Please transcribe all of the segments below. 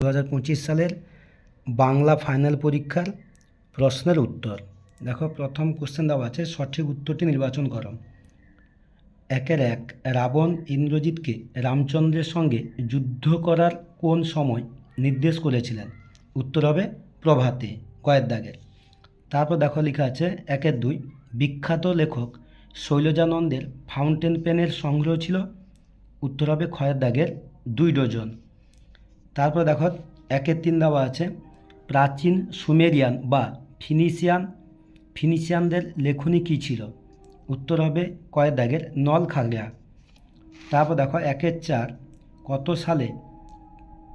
দু হাজার পঁচিশ সালের বাংলা ফাইনাল পরীক্ষার প্রশ্নের উত্তর। দেখো, প্রথম কোশ্চেন দেওয়া আছে, সঠিক উত্তরটি নির্বাচন করো। একের এক, রাবণ ইন্দ্রজিৎকে রামচন্দ্রের সঙ্গে যুদ্ধ করার কোন সময় নির্দেশ করেছিলেন? উত্তর হবে প্রভাতে কয়ের দাগের তারপর দেখো লেখা আছে, একের দুই, বিখ্যাত লেখক শৈলজানন্দের ফাউন্টেন পেনের সংগ্রহ ছিল। উত্তর হবে ক্ষয়ের দাগের দুই ডজন তারপর দেখো, একের তিন দেওয়া আছে। প্রাচীন সুমেরিয়ান বা ফিনিশিয়ান, ফিনিশিয়ানদের লেখনী কী ছিল? উত্তর হবে কয়ের দাগের নল খাগড়া। তারপর দেখো, একের চার, কত সালে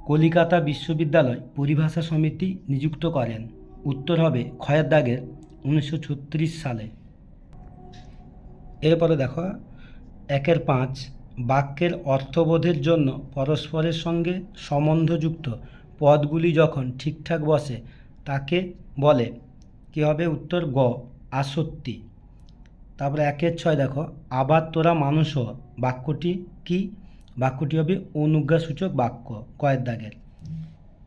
কলিকাতা বিশ্ববিদ্যালয় পরিভাষা সমিতি নিযুক্ত করেন? উত্তর হবে ক্ষয়ের দাগের উনিশশো ছত্রিশ সালে। এরপরে দেখো, একের পাঁচ বাক্যের অর্থবোধের জন্য পরস্পরের সঙ্গে সম্বন্ধযুক্ত পদগুলি যখন ঠিকঠাক বসে, তাকে বলে, কী হবে উত্তর? গ, আসক্তি। তারপরে একের ছয় দেখো, আবার তোরা মানুষ। বাক্যটি কি? বাক্যটি হবে অনুজ্ঞাসূচক বাক্য, কয়ের দাগের।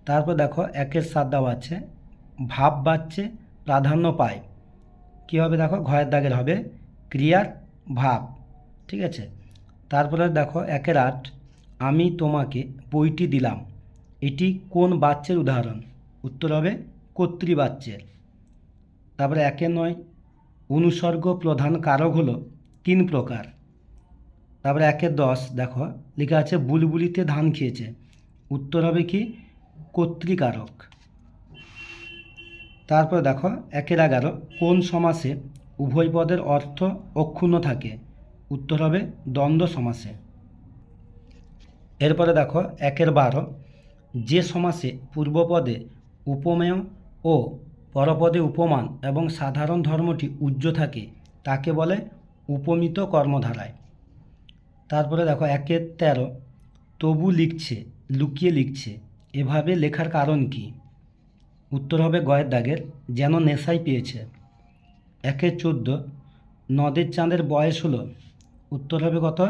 তারপর দেখো, একের সাত দেওয়া আছে, ভাব বাচ্চে প্রাধান্য পায়। কী হবে দেখো? ঘয়ের দাগের হবে, ক্রিয়ার ভাব। ঠিক আছে? তারপরে দেখো একের আট, আমি তোমাকে বইটি দিলাম। এটি কোন বাচ্চের উদাহরণ? উত্তর হবে কর্তৃবাচ্যের তারপরে একে নয়, অনুসর্গ প্রধান কারক হলো তিন প্রকার। তারপরে একের দশ, দেখো লেখা আছে বুলবুলিতে ধান খেয়েছে। উত্তর হবে কি? কর্তৃকারক তারপর দেখো একের এগারো, কোন সমাসে উভয় পদের অর্থ অক্ষুণ্ণ থাকে? উত্তর হবে দ্বন্দ্ব সমাসে। এরপরে দেখো, একের বারো। যে সমাসে পূর্বপদে উপমেয় ও পরপদে উপমান এবং সাধারণ ধর্মটি উজ্জ্ব থাকে, তাকে বলে উপমিত কর্মধারায়। তারপরে দেখো, একের তেরো। তবু লিখছে, লুকিয়ে লিখছে, এভাবে লেখার কারণ কি? উত্তর হবে গয়ের দাগের, যেন নেশাই পেয়েছে। একের চোদ্দ। নদের চাঁদের বয়স হলো উত্তর হবে কত?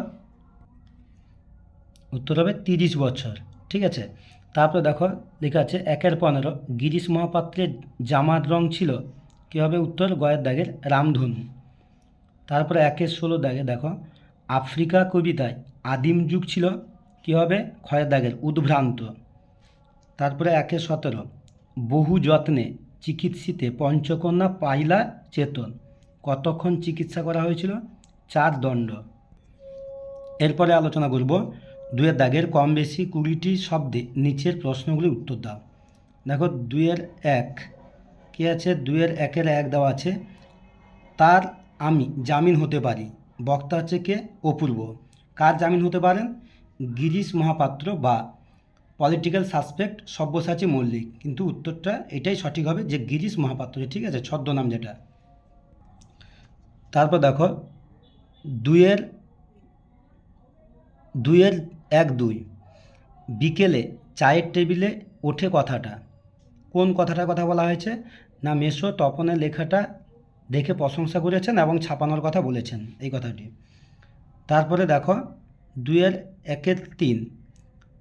উত্তর হবে তিরিশ বছর। ঠিক আছে? তারপরে দেখো, লেখা আছে, একের পনেরো। গিরিশ মহাপাত্রের জামার রং ছিল, কী হবে উত্তর? গয়ের দাগের রামধনু। তারপরে একের ষোলো দাগে দেখো, আফ্রিকা কবিতায় আদিম যুগ ছিল, কী হবে? ক্ষয়ের দাগের উদ্ভ্রান্ত। তারপরে একে সতেরো, বহু যত্নে চিকিৎসিতে পঞ্চকন্যা পাইলা চেতন। কতক্ষণ চিকিৎসা করা হয়েছিল? চার দণ্ড। এরপরে আলোচনা করব দুয়ের দাগের কম বেশি কুড়িটি শব্দে নিচের প্রশ্নগুলি উত্তর দাও। দেখো দুয়ের এক, কী আছে? দুয়ের একের এক দেওয়া আছে, তার আমি জামিন হতে পারি। বক্তা হচ্ছে কে? অপূর্ব। কার জামিন হতে পারেন? গিরিশ মহাপাত্র বা পলিটিক্যাল সাসপেক্ট সব্যসাচী মল্লিক। কিন্তু উত্তরটা এটাই সঠিক হবে যে গিরিশ মহাপাত্র, ঠিক আছে? ছদ্মনাম যেটা। তারপর দেখো দুইয়ের দুইয়ের এক দুই। বিকেলে চায়ের টেবিলে ওঠে কথাটা। কোন কথাটার কথা বলা হয়েছে? না মেশো তপনের লেখাটা দেখে প্রশংসা করেছেন এবং ছাপানোর কথা বলেছেন এই কথাটি। তারপরে দেখো, দুইয়ের একের তিন।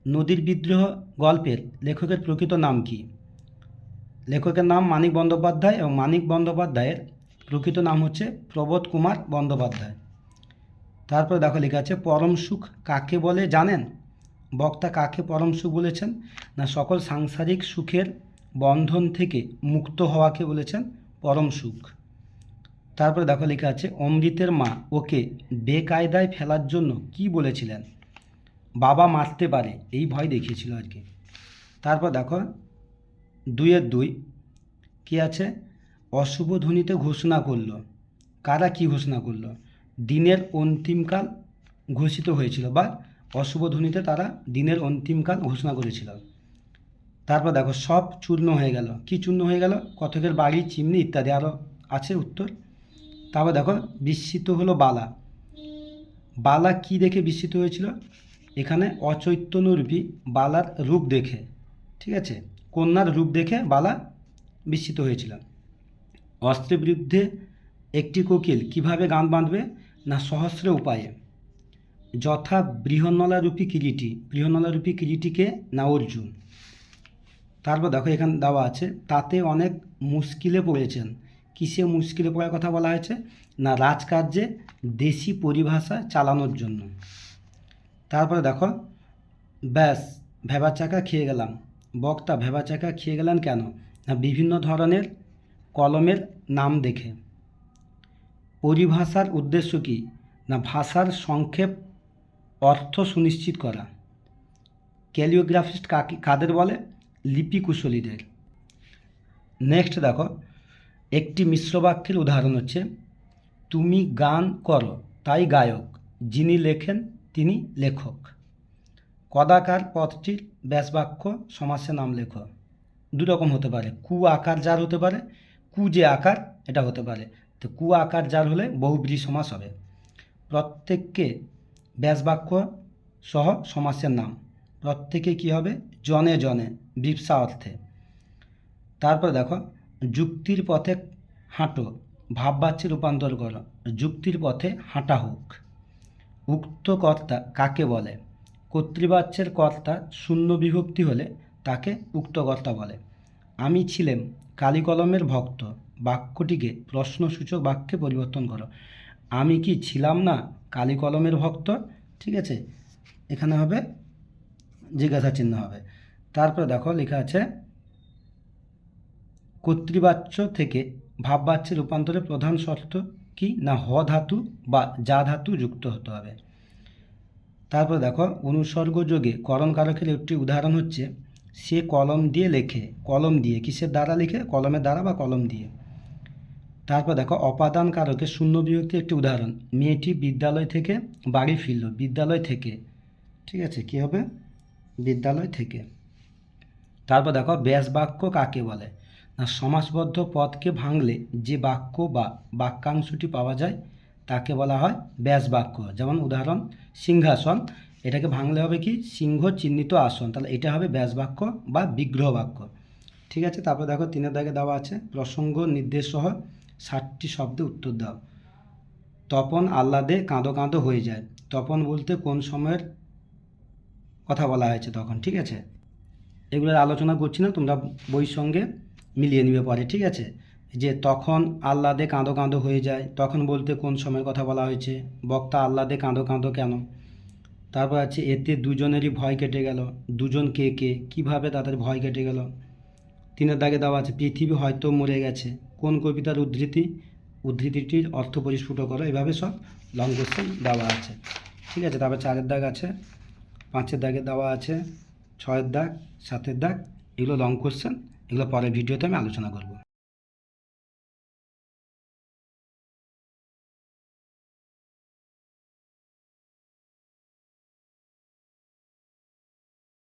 নদীর বিদ্রোহ গল্পের লেখকের প্রকৃত নাম কি? লেখকের নাম মানিক বন্দ্যোপাধ্যায় এবং মানিক বন্দ্যোপাধ্যায়ের প্রকৃত নাম হচ্ছে প্রবোধ কুমার বন্দ্যোপাধ্যায়। তারপরে দেখো লেখা আছে, পরম সুখ কাকে বলে জানেন? বক্তা কাকে পরম সুখ বলেছেন? না, সকল সাংসারিক সুখের বন্ধন থেকে মুক্ত হওয়াকে বলেছেন পরম সুখ। তারপরে দেখো লেখা আছে, অমৃতের মা ওকে বেকায়দায় ফেলার জন্য কি বলেছিলেন? বাবা মারতে পারে। এই ভয় দেখিয়েছিল আর কি তারপর দেখো দুইয়ের দুই, কি আছে? অশুভ ধ্বনিতে ঘোষণা করল। কারা কি ঘোষণা করল? দিনের অন্তিমকাল ঘোষিত হয়েছিল বা অশুভ ধ্বনিতে তারা দিনের অন্তিমকাল ঘোষণা করেছিল। তারপর দেখো, সব চূর্ণ হয়ে গেল। কি চূর্ণ হয়ে গেল? কথকের বাড়ি, চিমনি ইত্যাদি আরও আছে উত্তর। তারপর দেখো, বিস্মিত হলো বালা। বালা কি দেখে বিস্মিত হয়েছিল? এখানে অচৈতন্যরূপী বালার রূপ দেখে, ঠিক আছে? কন্যার রূপ দেখে বালা বিস্মিত হয়েছিল। অস্ত্রের বিরুদ্ধে একটি কোকিল কীভাবে গান বাঁধবে? না সহস্র উপায়ে। যথা বৃহন্নলারূপী কিরিটি বৃহন্নলারূপী কিরিটিকে না অর্জুন। তারপর দেখো এখানে দেওয়া আছে, তাতে অনেক মুশকিলে পড়েছেন। কিসে মুশকিলে পড়ার কথা বলা হয়েছে? না রাজকার্যে দেশি পরিভাষা চালানোর জন্য। তারপরে দেখো, ব্যাস, ভেবা চাকা খেয়ে গেলাম। বক্তা ভেবা চাকা খেয়ে গেলেন কেন? না বিভিন্ন ধরনের কলমের নাম দেখে। পরিভাষার উদ্দেশ্য কী না ভাষার সংক্ষেপ অর্থ সুনিশ্চিত করা? ক্যালিওগ্রাফিস্ট কাদের বলে? লিপি কুশলীদের নেক্সট দেখো, একটি মিশ্র বাক্যের উদাহরণ হচ্ছে, তুমি গান করো, তাই গায়ক, যিনি লেখেন তিনি লেখক। কদাকার পদটির ব্যাসবাক্য সমাসে নাম লেখো। দু রকম হতে পারে। কু আকার যার হতে পারে, কু যে আকার, এটা হতে পারে। তো কু আকার যার হলে বহুব্রী সমাস হবে। প্রত্যেককে ব্যাসবাক্য সহ সমাসের নাম। প্রত্যেকে কি হবে? জনে জনে, বিপসা অর্থে। তারপর দেখো, যুক্তির পথে হাঁটো, ভাববাচ্যে রূপান্তর করো। যুক্তির পথে হাঁটা হোক। উক্ত কর্তা কাকে বলে? কর্তৃবাচ্যের কর্তা শূন্য বিভক্তি হলে তাকে উক্ত কর্তা বলে। আমি ছিলাম কালী কলমের ভক্ত। বাক্যটিকে প্রশ্নসূচক বাক্যে পরিবর্তন করো। আমি কি ছিলাম না কালী কলমের ভক্ত? ঠিক আছে। এখানে হবে জিজ্ঞাসা চিহ্ন হবে। তারপরে দেখো লেখা আছে, কর্তৃবাচ্য থেকে ভাববাচ্যে রূপান্তরে প্রধান শর্ত কি? না হ ধাতু বা যা ধাতু যুক্ত হতে হবে। তারপর দেখো, অনুসর্গ যোগে করণ কারকের একটি উদাহরণ হচ্ছে, সে কলম দিয়ে লেখে। কলম দিয়ে, কিসের দ্বারা লেখে? কলমের দ্বারা বা কলম দিয়ে। তারপর দেখো অপাদান কারকের শূন্য বিভক্তি একটি উদাহরণ। মেয়েটি বিদ্যালয় থেকে বাড়ি ফিরল, বিদ্যালয় থেকে। ঠিক আছে, কী হবে? বিদ্যালয় থেকে। তারপর দেখো ব্যাস বাক্য কাকে বলে? না, সমাসবদ্ধ পদকে ভাঙলে যে বাক্য বা বাক্যাংশটি পাওয়া যায়, তাকে বলা হয় ব্যাস বাক্য যেমন উদাহরণ, সিংহাসন, এটাকে ভাঙলে হবে কি? সিংহ চিহ্নিত আসন। তাহলে এটা হবে ব্যাস বাক্য বা বিগ্রহ বাক্য ঠিক আছে, তারপর দেখো, তিনের দাগে দেওয়া আছে, প্রসঙ্গ, নির্দেশ সহ ষাটটি শব্দে উত্তর দাও। তপন আহ্লাদে কাঁদো কাঁদো হয়ে যায়। তপন বলতে কোন সময়ের কথা বলা হয়েছে তখন, ঠিক আছে? এগুলোর আলোচনা করছি না, তোমরা বইয়ের সঙ্গে মিলিয়ে নিবে পরে, ঠিক আছে? যে তখন আহ্লাদে কাঁদো কাঁদো হয়ে যায়, তখন বলতে কোন সময়ের কথা বলা হয়েছে, বক্তা আহ্লাদে কাঁদো কাঁদো কেন? তারপর আছে, এতে দুজনেরই ভয় কেটে গেল। দুজন কে কে? কীভাবে তাদের ভয় কেটে গেল? তিনের দাগে দেওয়া আছে, পৃথিবী হয়তো মরে গেছে। কোন কবিতার উদ্ধৃতি? উদ্ধৃতিটির অর্থ পরিস্ফুট করো। এভাবে সব লং কোশ্চেন দেওয়া আছে। ঠিক আছে? তারপর চারের দাগ আছে, পাঁচের দাগে দেওয়া আছে, ছয়ের দাগ, সাতের দাগ, এগুলো লং কোশ্চেন এগুলো পরের ভিডিওতে আমি আলোচনা করব।